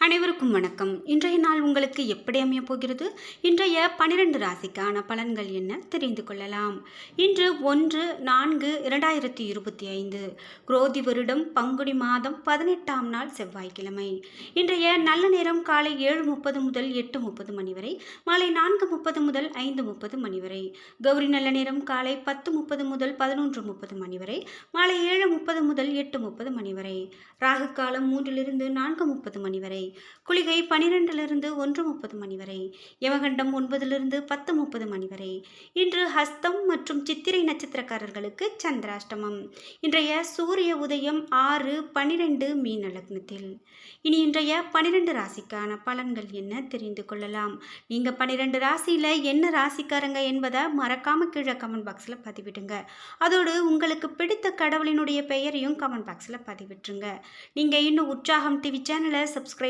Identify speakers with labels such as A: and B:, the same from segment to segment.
A: அனைவருக்கும் வணக்கம். இன்றைய நாள் உங்களுக்கு எப்படி அமையப் போகிறது? இன்றைய பனிரெண்டு ராசிக்கான பலன்கள் என்ன? தெரிந்து கொள்ளலாம். இன்று ஒன்று நான்கு இரண்டாயிரத்தி இருபத்தி ஐந்து. குரோதி வருடம் பங்குனி மாதம் பதினெட்டாம் நாள் செவ்வாய்க்கிழமை. இன்றைய நல்ல நேரம் காலை ஏழு முப்பது முதல் எட்டு முப்பது மணி வரை மாலை நான்கு முப்பது முதல் ஐந்து முப்பது மணி வரை கௌரி நல்ல நேரம் காலை பத்து முப்பது முதல் பதினொன்று முப்பது மணி வரை மாலை ஏழு முப்பது முதல் எட்டு முப்பது மணி வரை ராகு காலம் மூன்றிலிருந்து நான்கு முப்பது மணி வரை குளிகை பனிரெண்டிலிருந்து ஒன்று முப்பது மணி வரை யமகண்டம் ஒன்பதிலிருந்து பத்து முப்பது மணி வரை. இன்று ஹஸ்தம் மற்றும் சித்திரை நட்சத்திரக்காரர்களுக்கு சந்திராஷ்டமம். இன்றைய சூரிய உதயம் ஆறு பனிரெண்டு மீன லக்னத்தில். இனி இன்றைய பனிரெண்டு ராசிக்கான பலன்கள் என்ன தெரிந்து கொள்ளலாம். நீங்கள் பன்னிரெண்டு ராசியில் என்ன ராசிக்காரங்க என்பதை மறக்காம கீழே கமெண்ட் பாக்ஸில் பதிவிடுங்க. அதோடு உங்களுக்கு பிடித்த கடவுளினுடைய பெயரையும் கமெண்ட் பாக்ஸில் பதிவிட்டுருங்க. நீங்கள் இன்னும் உற்சாகம் டிவி சேனலை சப்ஸ்கிரைப்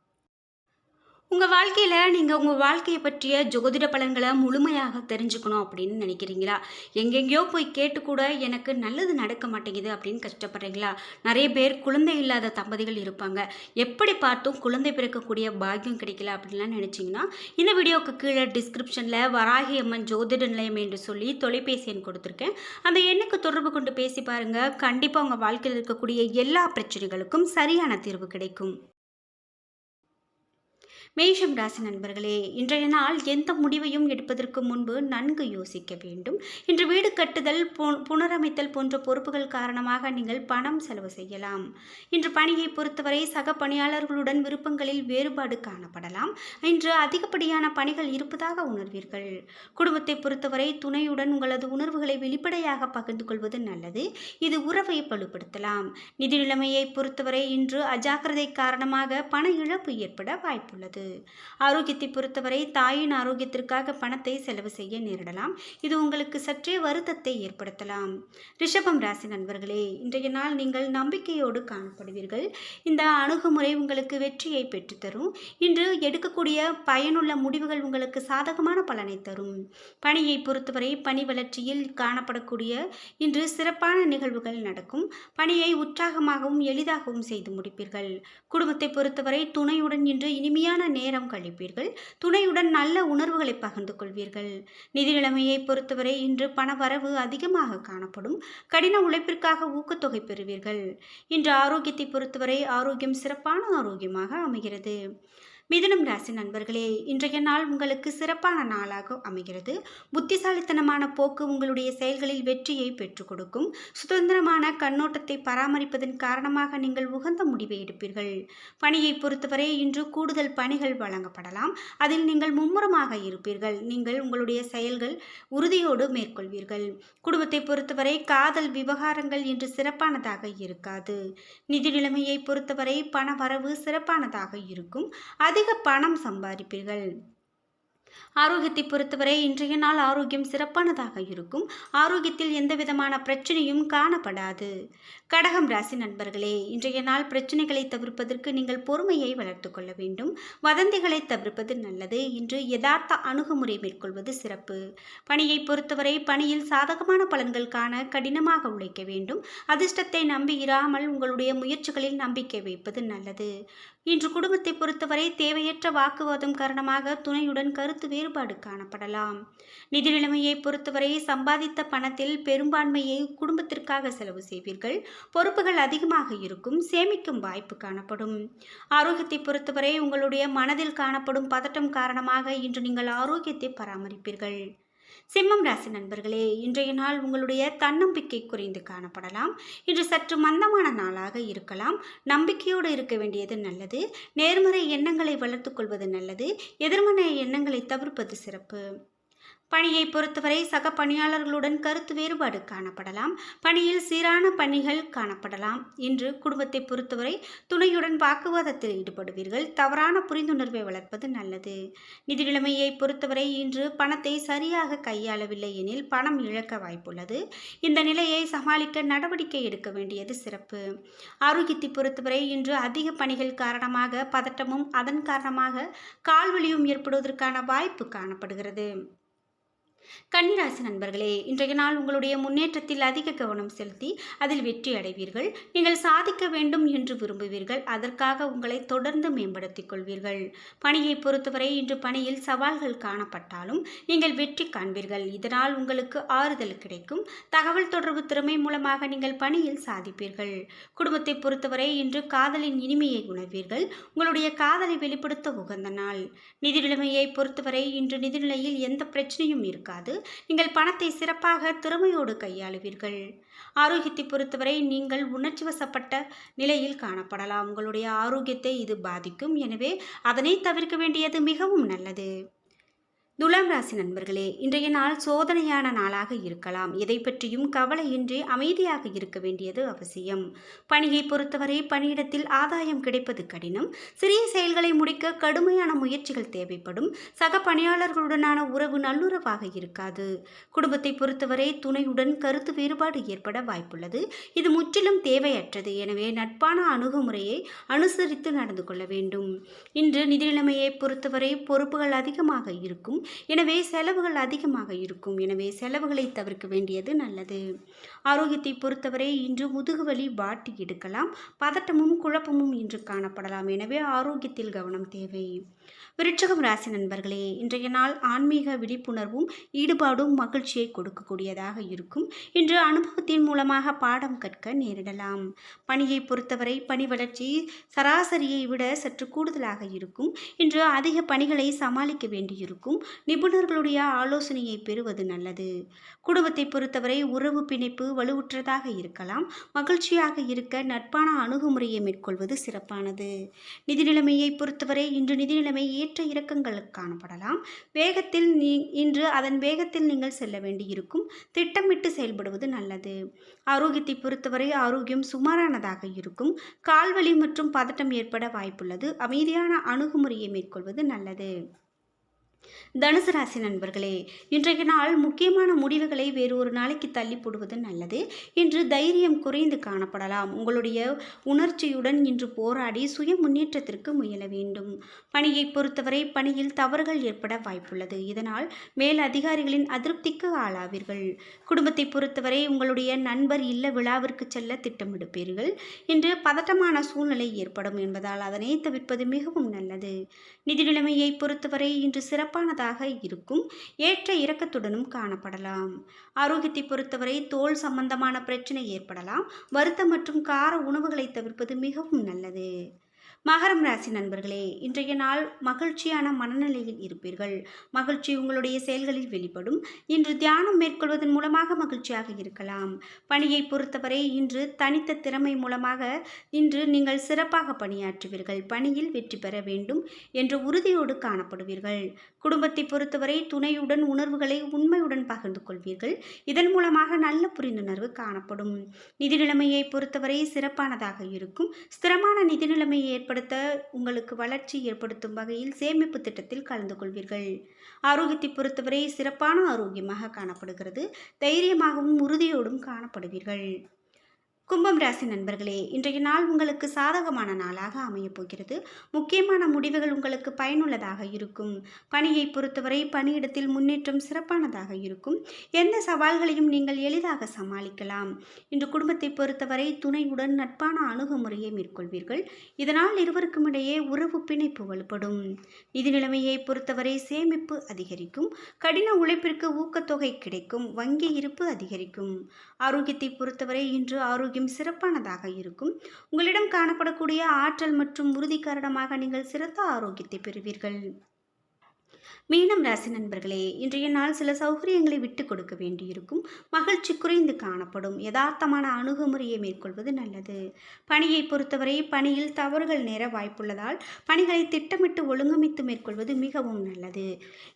A: உங்கள் வாழ்க்கையில் நீங்கள் உங்கள் வாழ்க்கையை பற்றிய ஜோதிட பலன்களை முழுமையாக தெரிஞ்சுக்கணும் அப்படின்னு நினைக்கிறீங்களா? எங்கெங்கேயோ போய் கேட்டு கூட எனக்கு நல்லது நடக்க மாட்டேங்குது அப்படின்னு கஷ்டப்படுறீங்களா? நிறைய பேர் குழந்தை இல்லாத தம்பதிகள் இருப்பாங்க. எப்படி பார்த்தும் குழந்தை பிறக்கக்கூடிய பாக்கியம் கிடைக்கல அப்படின்லாம் நினச்சிங்கன்னா இந்த வீடியோவுக்கு கீழே டிஸ்கிரிப்ஷனில் வராகி அம்மன் ஜோதிட நிலையம் என்று சொல்லி தொலைபேசி எண் கொடுத்துருக்கேன். அந்த எண்ணுக்கு தொடர்பு கொண்டு பேசி பாருங்கள் கண்டிப்பாக உங்கள் வாழ்க்கையில் இருக்கக்கூடிய எல்லா பிரச்சனைகளுக்கும் சரியான தீர்வு கிடைக்கும். மேஷம் ராசி நண்பர்களே இன்றைய நாள் எந்த முடிவையும் எடுப்பதற்கு முன்பு நன்கு யோசிக்க வேண்டும். இன்று வீடு கட்டுதல் பு- புனரமைத்தல் போன்ற பொறுப்புகள் காரணமாக நீங்கள் பணம் செலவு செய்யலாம். இன்று பணியை பொறுத்தவரை சக பணியாளர்களுடன் விருப்பங்களில் வேறுபாடு காணப்படலாம். இன்று அதிகப்படியான பணிகள் இருப்பதாக உணர்வீர்கள். குடும்பத்தை பொறுத்தவரை துணையுடன் உங்களது உணர்வுகளை வெளிப்படையாக பகிர்ந்து கொள்வது நல்லது. இது உறவை வலுப்படுத்தலாம் நிதி நிலைமையை பொறுத்தவரை இன்று அஜாக்கிரதை காரணமாக பண இழப்பு ஏற்பட வாய்ப்புள்ளது. ஆரோக்கியத்தை பொறுத்தவரை தாயின் ஆரோக்கியத்திற்காக பணத்தை செலவு செய்ய நேரிடலாம். இது உங்களுக்கு சற்றே வருத்தத்தை ஏற்படுத்தலாம். ரிஷபம் ராசி நண்பர்களே இன்றைய நாள் நீங்கள் நம்பிக்கையோடு காணப்படுவீர்கள். இந்த அணுகுமுறை உங்களுக்கு வெற்றியை பெற்றுத்தரும். இன்று எடுக்கக்கூடிய பயனுள்ள முடிவுகள் உங்களுக்கு சாதகமான பலனை தரும். பணியை பொறுத்தவரை பணி வளர்ச்சியில் காணப்படக்கூடிய இன்று சிறப்பான நிகழ்வுகள் நடக்கும். பணியை உற்சாகமாகவும் எளிதாகவும் செய்து முடிப்பீர்கள். குடும்பத்தை பொறுத்தவரை துணையுடன் இன்று இனிமையான நேரம் கழிப்பீர்கள். துணையுடன் நல்ல உணர்வுகளை பகிர்ந்து கொள்வீர்கள். நிதி நிலைமையை பொறுத்தவரை இன்று பண வரவு அதிகமாக காணப்படும். கடின உழைப்பிற்காக ஊக்கத்தொகை பெறுவீர்கள். இன்று ஆரோக்கியத்தை பொறுத்தவரை ஆரோக்கியம் சிறப்பான ஆரோக்கியமாக அமைகிறது. மிதுனம் ராசி நண்பர்களே இன்றைய நாள் உங்களுக்கு சிறப்பான நாளாக அமைகிறது. புத்திசாலித்தனமான போக்கு உங்களுடைய செயல்களில் வெற்றியை பெற்றுக் கொடுக்கும். சுதந்திரமான கண்ணோட்டத்தை பராமரிப்பதன் காரணமாக நீங்கள் உகந்த முடிவை எடுப்பீர்கள். பணியை பொறுத்தவரை இன்று கூடுதல் பணிகள் வழங்கப்படலாம். அதில் நீங்கள் மும்முரமாக இருப்பீர்கள். நீங்கள் உங்களுடைய செயல்கள் உறுதியோடு மேற்கொள்வீர்கள். குடும்பத்தை பொறுத்தவரை காதல் விவகாரங்கள் இன்று சிறப்பானதாக இருக்காது. நிதி நிலைமையை பொறுத்தவரை பண வரவு சிறப்பானதாக இருக்கும். அதிக பணம் சம்பாதிப்பீர்கள் ஆரோக்கியத்தை பொறுத்தவரை இன்றைய நாள் ஆரோக்கியம் சிறப்பானதாக இருக்கும். ஆரோக்கியத்தில் எந்த விதமான பிரச்சனையும் காணப்படாது. கடகம் ராசி நண்பர்களே இன்றைய நாள் பிரச்சனைகளை தவிர்ப்பதற்கு நீங்கள் பொறுமையை வளர்த்து கொள்ள வேண்டும். வதந்திகளை தவிர்ப்பது நல்லது. இன்று யதார்த்த அணுகுமுறை மேற்கொள்வது சிறப்பு. பணியை பொறுத்தவரை பணியில் சாதகமான பலன்கள் காண கடினமாக உழைக்க வேண்டும். அதிர்ஷ்டத்தை நம்பி இராமல் உங்களுடைய முயற்சிகளில் நம்பிக்கை வைப்பது நல்லது. இன்று குடும்பத்தை பொறுத்தவரை தேவையற்ற வாக்குவாதம் காரணமாக துணையுடன் கருத்து வேறுபாடு காணப்படலாம். நிதி நிலைமையை பொறுத்தவரை சம்பாதித்த பணத்தில் பெரும்பான்மையை குடும்பத்திற்காக செலவு செய்வீர்கள். பொறுப்புகள் அதிகமாக இருக்கும் சேமிக்கும் வாய்ப்பு காணப்படும். ஆரோக்கியத்தை பொறுத்தவரை உங்களுடைய மனதில் காணப்படும் பதட்டம் காரணமாக இன்று நீங்கள் ஆரோக்கியத்தை பராமரிப்பீர்கள். சிம்மம் ராசி நண்பர்களே இன்றைய நாள் உங்களுடைய தன்னம்பிக்கை குறைந்து காணப்படலாம். இன்று சற்று மந்தமான நாளாக இருக்கலாம். நம்பிக்கையோடு இருக்க வேண்டியது நல்லது. நேர்மறை எண்ணங்களை வளர்த்துக் கொள்வது நல்லது. எதிர்மறை எண்ணங்களை தவிர்ப்பது சிறப்பு. பணியை பொறுத்தவரை சக பணியாளர்களுடன் கருத்து வேறுபாடு காணப்படலாம். பணியில் சீரான பணிகள் காணப்படலாம் இன்று குடும்பத்தை பொறுத்தவரை துணையுடன் வாக்குவாதத்தில் ஈடுபடுவீர்கள். தவறான புரிந்துணர்வை வளர்ப்பது நல்லது. நிதி நிலைமையை பொறுத்தவரை இன்று பணத்தை சரியாக கையாளவில்லை எனில் பணம் இழக்க வாய்ப்புள்ளது. இந்த நிலையை சமாளிக்க நடவடிக்கை எடுக்க வேண்டியது சிறப்பு. ஆரோக்கியத்தை பொறுத்தவரை இன்று அதிக பணிகள் காரணமாக பதட்டமும் அதன் காரணமாக கால்வலியும் ஏற்படுவதற்கான வாய்ப்பு காணப்படுகிறது. கன்னிராசி நண்பர்களே இன்றைய நாள் உங்களுடைய முன்னேற்றத்தில் அதிக கவனம் செலுத்தி அதில் வெற்றி அடைவீர்கள். நீங்கள் சாதிக்க வேண்டும் என்று விரும்புவீர்கள். அதற்காக உங்களை தொடர்ந்து மேம்படுத்திக் கொள்வீர்கள். பணியை பொறுத்தவரை இன்று பணியில் சவால்கள் காணப்பட்டாலும் நீங்கள் வெற்றி காண்பீர்கள். இதனால் உங்களுக்கு ஆறுதல் கிடைக்கும். தகவல் தொடர்பு திறமை மூலமாக நீங்கள் பணியில் சாதிப்பீர்கள். குடும்பத்தை பொறுத்தவரை இன்று காதலின் இனிமையை உணர்வீர்கள். உங்களுடைய காதலை வெளிப்படுத்த உகந்த நாள். நிதி நிலைமையை பொறுத்தவரை இன்று நிதிநிலையில் எந்த பிரச்சனையும் இருக்காது. நீங்கள் பணத்தை சிறப்பாக திறமையோடு கையாளுவீர்கள். ஆரோக்கியத்தை பொறுத்தவரை நீங்கள் உணர்ச்சி வசப்பட்ட நிலையில் காணப்படலாம். உங்களுடைய ஆரோக்கியத்தை இது பாதிக்கும். எனவே அதனை தவிர்க்க வேண்டியது மிகவும் நல்லது. துலாம் ராசி நண்பர்களே இன்றைய நாள் சோதனையான நாளாக இருக்கலாம். எதை பற்றியும் கவலையின்றி அமைதியாக இருக்க வேண்டியது அவசியம். பணியை பொறுத்தவரை பணியிடத்தில் ஆதாயம் கிடைப்பது கடினம். சிறிய செயல்களை முடிக்க கடுமையான முயற்சிகள் தேவைப்படும். சக பணியாளர்களுடனான உறவு நல்லுறவாக இருக்காது. குடும்பத்தை பொறுத்தவரை துணையுடன் கருத்து வேறுபாடு ஏற்பட வாய்ப்புள்ளது. இது முற்றிலும் தேவையற்றது. எனவே நட்பான அணுகுமுறையை அனுசரித்து நடந்து கொள்ள வேண்டும். இன்று நிதி நிலைமையை பொறுத்தவரை பொறுப்புகள் அதிகமாக இருக்கும். எனவே செலவுகள் அதிகமாக இருக்கும். எனவே செலவுகளை தவிர்க்க வேண்டியது நல்லது. ஆரோக்கியத்தை பொறுத்தவரை இன்று முதுகுவலி வாட்டி எடுக்கலாம். பதட்டமும் குழப்பமும் இன்று காணப்படலாம். எனவே ஆரோக்கியத்தில் கவனம் தேவை. விருட்சகம் ராசி நண்பர்களே இன்றைய நாள் ஆன்மீக விழிப்புணர்வும் ஈடுபாடும் மகிழ்ச்சியை கொடுக்கக்கூடியதாக இருக்கும். இன்று அனுபவத்தின் மூலமாக பாடம் கற்க நேரிடலாம். பணியை பொறுத்தவரை பணி வளர்ச்சி சராசரியை விட சற்று கூடுதலாக இருக்கும். இன்று அதிக பணிகளை சமாளிக்க வேண்டியிருக்கும். நிபுணர்களுடைய ஆலோசனையை பெறுவது நல்லது. குடும்பத்தை பொறுத்தவரை உறவு பிணைப்பு வலுவுற்றதாக இருக்கலாம். மகிழ்ச்சியாக இருக்க நட்பான அணுகுமுறையை மேற்கொள்வது சிறப்பானது. நிதி நிலைமையை பொறுத்தவரை இன்று நிதி நிலைமை ஏற்ற இறக்கங்கள் காணப்படலாம். வேகத்தில் நீ இன்று அதன் வேகத்தில் நீங்கள் செல்ல வேண்டியிருக்கும். திட்டமிட்டு செயல்படுவது நல்லது. ஆரோக்கியத்தை பொறுத்தவரை ஆரோக்கியம் சுமாரானதாக இருக்கும். கால்வலி மற்றும் பதட்டம் ஏற்பட வாய்ப்புள்ளது. அமைதியான அணுகுமுறையை மேற்கொள்வது நல்லது. தனுசு ராசி நண்பர்களே இன்றைய நாள் முக்கியமான முடிவுகளை வேறு ஒரு நாளைக்கு தள்ளி போடுவது நல்லது இன்று தைரியம் குறைந்து காணப்படலாம். உங்களுடைய உணர்ச்சியுடன் இன்று போராடி சுய முன்னேற்றத்திற்கு முயல வேண்டும். பணியை பொறுத்தவரை பணியில் தவறுகள் ஏற்பட வாய்ப்புள்ளது. இதனால் மேல் அதிகாரிகளின் அதிருப்திக்கு ஆளாவீர்கள். குடும்பத்தை பொறுத்தவரை உங்களுடைய நண்பர் இல்ல விழாவிற்கு செல்ல திட்டமிடுப்பீர்கள். இன்று பதட்டமான சூழ்நிலை ஏற்படும் என்பதால் அதனை தவிர்ப்பது மிகவும் நல்லது. நிதி நிலைமையை பொறுத்தவரை இன்று சிறப்பு சிறப்பானதாக இருக்கும். ஏற்ற இறக்கத்துடனும் காணப்படலாம். ஆரோக்கியத்தை பொறுத்தவரை தோல் சம்பந்தமான பிரச்சனை ஏற்படலாம். வருத்தம் மற்றும் கார உணவுகளை தவிர்ப்பது மிகவும் நல்லது. மகரம் ராசி நண்பர்களே இன்றைய நாள் மகிழ்ச்சியான மனநிலையில் இருப்பீர்கள். மகிழ்ச்சி உங்களுடைய செயல்களில் வெளிப்படும். இன்று தியானம் மேற்கொள்வதன் மூலமாக மகிழ்ச்சியாக இருக்கலாம். பணியை பொறுத்தவரை இன்று தனித்த திறமை மூலமாக இன்று நீங்கள் சிறப்பாக பணியாற்றுவீர்கள். பணியில் வெற்றி பெற வேண்டும் என்ற உறுதியோடு காணப்படுவீர்கள். குடும்பத்தை பொறுத்தவரை துணையுடன் உணர்வுகளை உண்மையுடன் பகிர்ந்து கொள்வீர்கள். இதன் மூலமாக நல்ல புரிந்துணர்வு காணப்படும். நிதி நிலைமையை பொறுத்தவரை சிறப்பானதாக இருக்கும். ஸ்திரமான நிதி நிலைமையை ஏற்படுத்த உங்களுக்கு வளர்ச்சி ஏற்படுத்தும் வகையில் சேமிப்பு திட்டத்தில் கலந்து கொள்வீர்கள். ஆரோக்கியத்தை பொறுத்தவரை சிறப்பான ஆரோக்கியமாக காணப்படுகிறது. தைரியமாகவும் உறுதியோடும் காணப்படுவீர்கள். கும்பம் ராசி நண்பர்களே இன்றைய நாள் உங்களுக்கு சாதகமான நாளாக அமையப் போகிறது. முக்கியமான முடிவுகள் உங்களுக்கு பயனுள்ளதாக இருக்கும். பணியை பொறுத்தவரை பணியிடத்தில் முன்னேற்றம் சிறப்பானதாக இருக்கும். எந்த சவால்களையும் நீங்கள் எளிதாக சமாளிக்கலாம். இன்று குடும்பத்தை பொறுத்தவரை துணையுடன் நட்பான அணுகுமுறையை மேற்கொள்வீர்கள். இதனால் இருவருக்கும் இடையே உறவு பிணைப்பு வலுப்படும். நிதி நிலைமையை பொறுத்தவரை சேமிப்பு அதிகரிக்கும். கடின உழைப்பிற்கு ஊக்கத்தொகை கிடைக்கும். வங்கி இருப்பு அதிகரிக்கும். ஆரோக்கியத்தை பொறுத்தவரை இன்று ஆரோக்கியம் சிறப்பானதாக இருக்கும். உங்களிடம் காணப்படக்கூடிய ஆற்றல் மற்றும் உறுதி காரணமாக நீங்கள் சிறந்த ஆரோக்கியத்தை பெறுவீர்கள். மீனம் ராசி நண்பர்களே இன்றைய நாள் சில சௌகரியங்களை விட்டு கொடுக்க வேண்டியிருக்கும். மகிழ்ச்சி குறைந்து காணப்படும். யதார்த்தமான அணுகுமுறையை மேற்கொள்வது நல்லது. பணியை பொறுத்தவரை பணியில் தவறுகள் நேர வாய்ப்புள்ளதால் பணிகளை திட்டமிட்டு ஒழுங்கமைத்து மேற்கொள்வது மிகவும் நல்லது.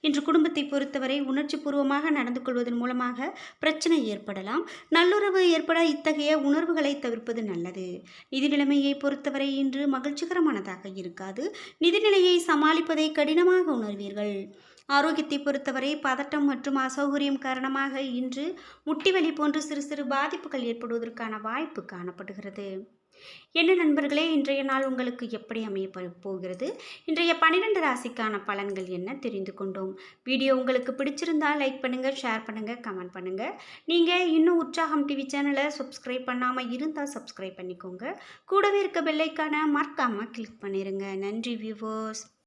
A: இன்று குடும்பத்தை பொறுத்தவரை உணர்ச்சி பூர்வமாக நடந்து கொள்வதன் மூலமாக பிரச்சனை ஏற்படலாம். நல்லுறவு ஏற்பட இத்தகைய உணர்வுகளை தவிர்ப்பது நல்லது. நிதி நிலைமையை பொறுத்தவரை இன்று மகிழ்ச்சிகரமானதாக இருக்காது. நிதிநிலையை சமாளிப்பதை கடினமாக உணர்வீர்கள். ஆரோக்கியத்தை பொறுத்தவரை பதட்டம் மற்றும் அசௌகரியம் காரணமாக இன்று முட்டிவலி போன்ற சிறு சிறு பாதிப்புகள் ஏற்படுவதற்கான வாய்ப்பு காணப்படுகிறது. என்ன நண்பர்களே இன்றைய நாள் உங்களுக்கு எப்படி அமைய போகிறது? இன்றைய பன்னிரெண்டு ராசிக்கான பலன்கள் என்ன தெரிந்து கொண்டோம்? வீடியோ உங்களுக்கு பிடிச்சிருந்தால் லைக் பண்ணுங்கள் ஷேர் பண்ணுங்கள் கமெண்ட் பண்ணுங்கள் நீங்கள் இன்னும் உற்சாகம் டிவி சேனலை சப்ஸ்கிரைப் பண்ணாமல் இருந்தால் சப்ஸ்கிரைப் பண்ணிக்கோங்க. கூடவே இருக்க பெல்லைக்கான மறக்காமல் கிளிக் பண்ணிடுங்க நன்றி வியூவர்ஸ்